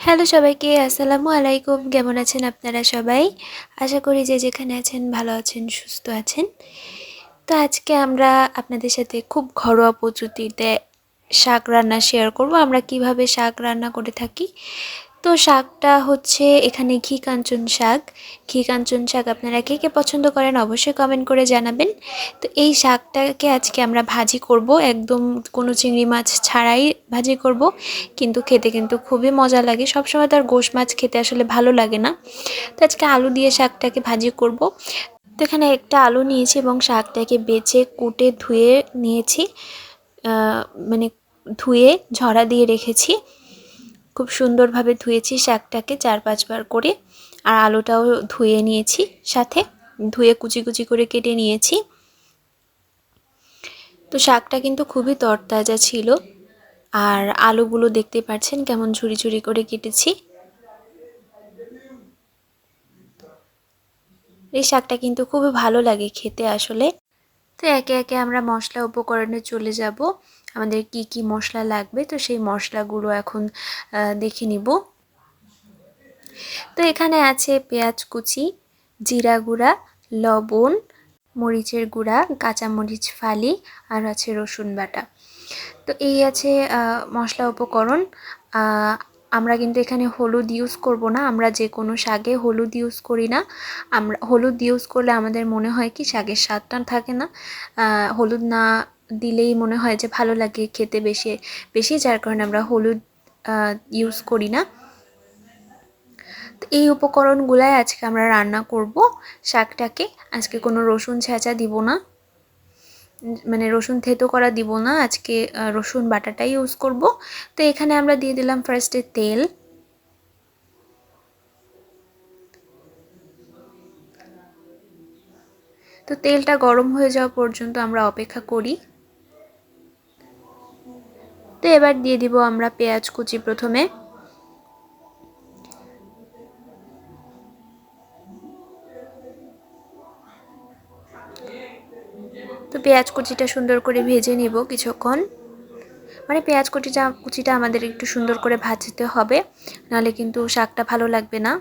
Hello সবাইকে, আসসালামু আলাইকুম। কেমন আছেন আপনারা সবাই? আশা করি যে যেখানে আছেন ভালো আছেন, সুস্থ আছেন। তো আজকে আমরা আপনাদের সাথে খুব ঘরোয়া পদ্ধতিতে শাক রান্না শেয়ার করব। আমরা কীভাবে শাক রান্না করে থাকি তো শাকটা হচ্ছে এখানে ঘি কাঞ্চন শাক। ঘি কাঞ্চন শাক আপনারা কে কে পছন্দ করেন অবশ্যই কমেন্ট করে জানাবেন। তো এই শাকটাকে আজকে আমরা ভাজি করব। একদম কোনো চিংড়ি মাছ ছাড়াই ভাজি করব। কিন্তু খেতে কিন্তু খুবই মজা লাগে। সবসময় তার গোশ মাছ খেতে আসলে ভালো লাগে না। তো আজকে আলু দিয়ে শাকটাকে ভাজি করব। তো এখানে একটা আলু নিয়েছি এবং শাকটাকে বেছে, কুটে, ধুয়ে নিয়েছি। মানে ধুয়ে, ঝরা দিয়ে রেখেছি। খুব সুন্দরভাবে ধুয়েছি শাকটাকে চার পাঁচবার করে। আর আলুটাও ধুয়ে নিয়েছি সাথে। ধুয়ে কুচি কুচি করে কেটে নিয়েছি। তো শাকটা কিন্তু খুবই তরতাজা ছিল। আর আলুগুলো দেখতে পাচ্ছেন কেমন ঝুড়ি ঝুড়ি করে কেটেছি। এই শাকটা কিন্তু খুবই ভালো লাগে খেতে আসলে। তো একে একে আমরা মশলা উপকরণে চলে যাব। আমাদের কি কি মশলা লাগবে? তো সেই মশলাগুলো এখন দেখে নিব। তো এখানে আছে পেঁয়াজ কুচি, জিরা গুঁড়া, লবণ, মরিচের গুঁড়া, কাঁচামরিচ ফালি আর আছে রসুন বাটা। তো এই আছে মশলা উপকরণ। আমরা কিন্তু এখানে হলুদ ইউজ করব না। আমরা যে কোনো শাকে হলুদ ইউজ করি না। আমরা, হলুদ ইউজ করলে আমাদের মনে হয় কি, শাকের স্বাদটা থাকে না। হলুদ না দিলেই মনে হয় যে ভালো লাগে খেতে বেশি বেশি, যার কারণে আমরা হলুদ ইউজ করি না। এই উপকরণগুলাই আজকে আমরা রান্না করব শাকটাকে। আজকে কোনো রসুন ছেঁচা দিব না। মানে রসুন থেতো করা দিব না। আজকে রসুন বাটাটাই ইউজ করব। তো এখানে আমরা দিয়ে দিলাম ফার্স্টে তেল। তো তেলটা গরম হয়ে যাওয়া পর্যন্ত আমরা অপেক্ষা করি। তো এবার দিয়ে দিব আমরা পেঁয়াজ কুচি প্রথমে। তো পেঁয়াজ কুচিটা সুন্দর করে ভেজে নিব কিছুক্ষণ। মানে পেঁয়াজ কুচিটা কুচিটা আমাদের একটু সুন্দর করে ভাজতে হবে, নাহলে কিন্তু শাকটা ভালো লাগবে না।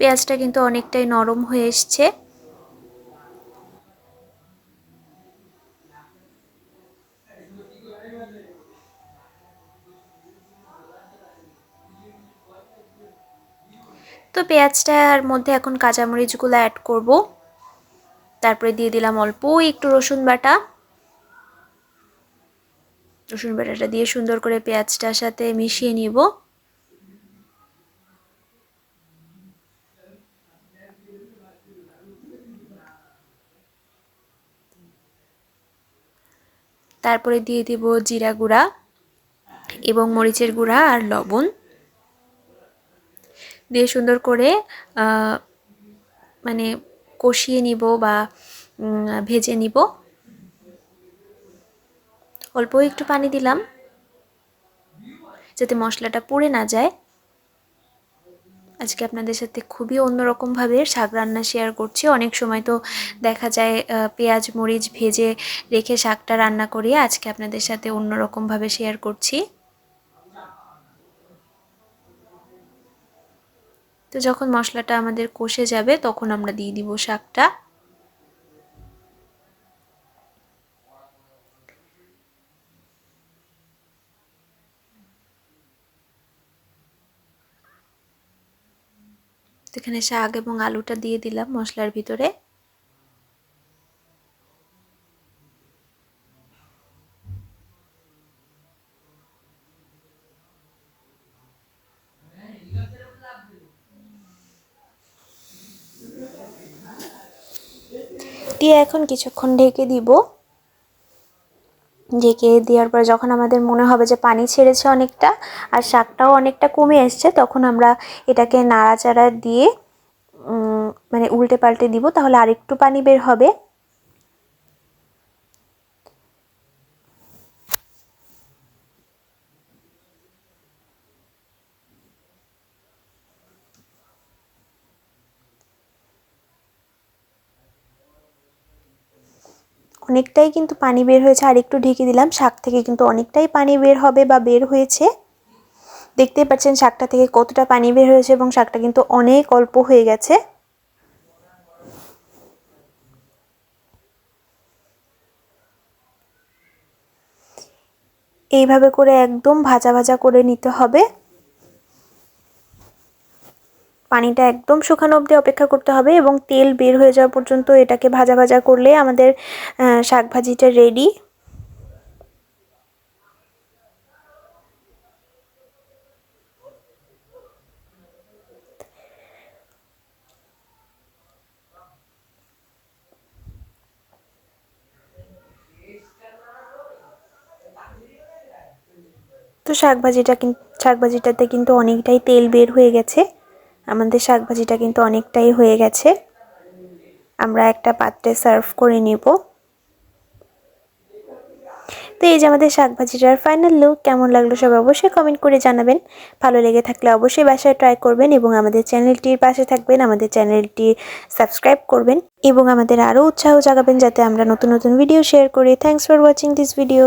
পেঁয়াজটা কিন্তু অনেকটাই নরম হয়ে এসছে। তো পেঁয়াজটার মধ্যে এখন কাঁচামরিচগুলো অ্যাড করব। তারপরে দিয়ে দিলাম অল্প একটু রসুন বাটা। রসুন বাটাটা দিয়ে সুন্দর করে পেঁয়াজটার সাথে মিশিয়ে নিব। তারপরে দিয়ে দিব জিরা গুঁড়া এবং মরিচের গুঁড়া আর লবণ। দিয়ে সুন্দর করে মানে কষিয়ে নিব বা ভেজে নিব। অল্প একটু পানি দিলাম, যাতে মশলাটা পুড়ে না যায়। আজকে আপনাদের সাথে খুবই অন্যরকমভাবে শাক রান্না শেয়ার করছি। অনেক সময় তো দেখা যায় পেঁয়াজ, মরিচ ভেজে রেখে শাকটা রান্না করি। আজকে আপনাদের সাথে অন্যরকমভাবে শেয়ার করছি। তো যখন মশলাটা আমাদের কষে যাবে, তখন আমরা দিয়ে দিব শাকটা। এখানে শাক এবং আলুটা দিয়ে দিলাম মশলার ভিতরে। দিয়ে এখন কিছুক্ষণ ঢেকে দিব। ঢেকে দেওয়ার পর যখন আমাদের মনে হবে যে পানি ছেড়েছে অনেকটা আর শাকটাও অনেকটা কমে এসছে, তখন আমরা এটাকে নাড়াচাড়া দিয়ে মানে উল্টে পাল্টে দিব, তাহলে আরেকটু পানি বের হবে। অনেকটাই কিন্তু পানি বের হয়েছে। আর একটু ঢেকে দিলাম, শাক থেকে কিন্তু অনেকটাই পানি বের হবে বা বের হয়েছে। দেখতেই পাচ্ছেন শাকটা থেকে কতটা পানি বের হয়েছে এবং শাকটা কিন্তু অনেক অল্প হয়ে গেছে। এইভাবে করে একদম ভাজা ভাজা করে নিতে হবে। পানিটা একদম শুকানো অবধি অপেক্ষা করতে হবে এবং তেল বের হয়ে যাওয়া পর্যন্ত এটাকে ভাজা ভাজা করলে আমাদের শাক ভাজিটা রেডি তো শাক ভাজিটা কিন্তু শাক ভাজিটাতে কিন্তু অনেকটাই তেল বের হয়ে গেছে। আমাদের শাক ভাজিটা কিন্তু অনেকটাই হয়ে গেছে। আমরা একটা পাত্রে সার্ভ করে নেব। তো এই যে আমাদের শাক ভাজিটার ফাইনাল লুক, কেমন লাগল সবাই অবশ্যই কমেন্ট করে জানাবেন। ভালো লেগে থাকলে অবশ্যই বাসায় ট্রাই করবেন এবং আমাদের চ্যানেলটির পাশে থাকবেন, আমাদের চ্যানেলটি সাবস্ক্রাইব করবেন এবং আমাদের আরও উৎসাহ জাগাবেন যাতে আমরা নতুন নতুন ভিডিও শেয়ার করি। Thanks for watching this video